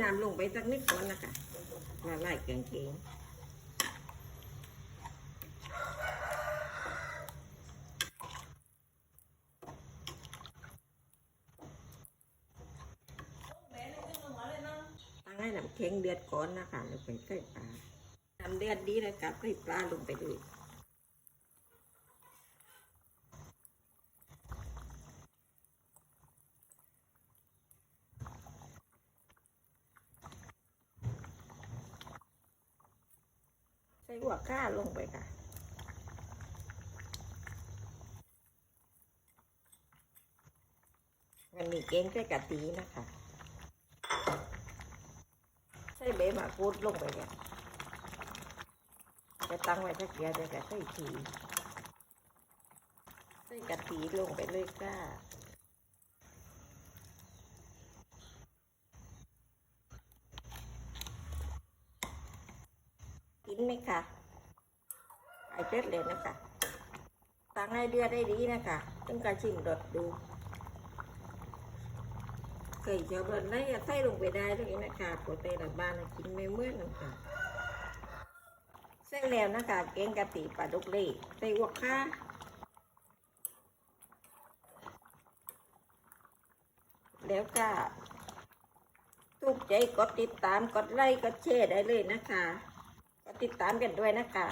น้ำลงไปสักนิดก่อนนะคะละลายเกงเกงตั้งให้น้ำแข็งเดือดก่อนนะคะแล้วไปใส่ปลาน้ำเดือดดีแล้วกับใส่ปลาลงไปเลย ส่หัวข้าลงไปค่ะวันนี้เก่งใส่กะทินะคะใส่เบมะกรูดลงไปค่ะจะตั้งไว้สักเดียวจะใส่ทีใส่กะทิลงไปเลยค่ะ นไหมคะไอเจ็ดเลยนะคะตั้งให้เดือดได้ดีนะคะต้องการชิมรสดูเคยจะเบิร์นได้ใส่ลงไปได้เลยนะคะปกติละบ้านกินไม่เมื่อนนะคะเส้นแล้วนะคะเก่งกะปิปลาดุกเล่ใส่หัวข้าแล้วก็ถูกใจกดติดตามกดไลค์กดแชร์ได้เลยนะคะ ติดตามกันด้วยนะคะ